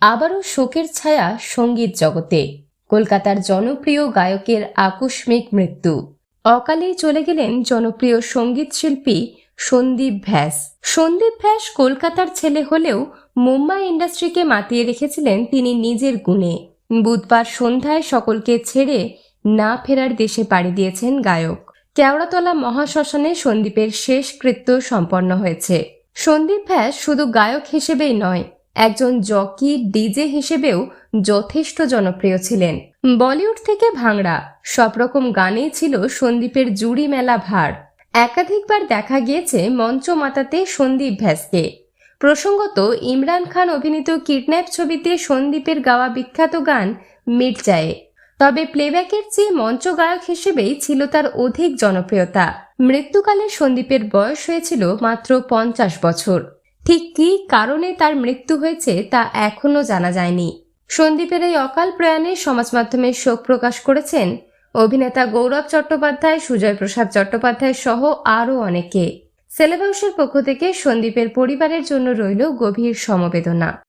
আবারও শোকের ছায়া সংগীত জগতে। কলকাতার জনপ্রিয় গায়কের আকস্মিক মৃত্যু। অকালেই চলে গেলেন জনপ্রিয় সংগীত শিল্পী সন্দীপ ভ্যাস। সন্দীপ ভ্যাস কলকাতার ছেলে হলেও মুম্বাই ইন্ডাস্ট্রিকে মাতিয়ে রেখেছিলেন তিনি নিজের গুণে। বুধবার সন্ধ্যায় সকলকে ছেড়ে না ফেরার দেশে পাড়ি দিয়েছেন গায়ক। কেওড়াতলা মহাশ্মশানে সন্দীপের শেষ কৃত্য সম্পন্ন হয়েছে। সন্দীপ ভ্যাস শুধু গায়ক হিসেবেই নয় একজন জকি ডিজে হিসেবেও যথেষ্ট জনপ্রিয় ছিলেন। বলিউড থেকে ভাংড়া সব রকম গানেই ছিল সন্দীপের জুড়ি মেলা ভার। একাধিকবার দেখা গিয়েছে মঞ্চ মাতাতে সন্দীপ ভ্যাসকে প্রসঙ্গত, ইমরান খান অভিনীত কিডন্যাপ ছবিতে সন্দীপের গাওয়া বিখ্যাত গান মির্জায়ে তবে প্লেব্যাকের চেয়ে মঞ্চ গায়ক হিসেবেই ছিল তার অধিক জনপ্রিয়তা। মৃত্যুকালে সন্দীপের বয়স হয়েছিল মাত্র পঞ্চাশ বছর। ঠিক কী কারণে তার মৃত্যু হয়েছে তা এখনও জানা যায়নি। সন্দীপের এই অকাল প্রয়াণে সমাজ মাধ্যমে শোক প্রকাশ করেছেন অভিনেতা গৌরব চট্টোপাধ্যায়, সুজয় প্রসাদ চট্টোপাধ্যায় সহ আরও অনেকে। সেলেবাউসের পক্ষ থেকে সন্দীপের পরিবারের জন্য রইল গভীর সমবেদনা।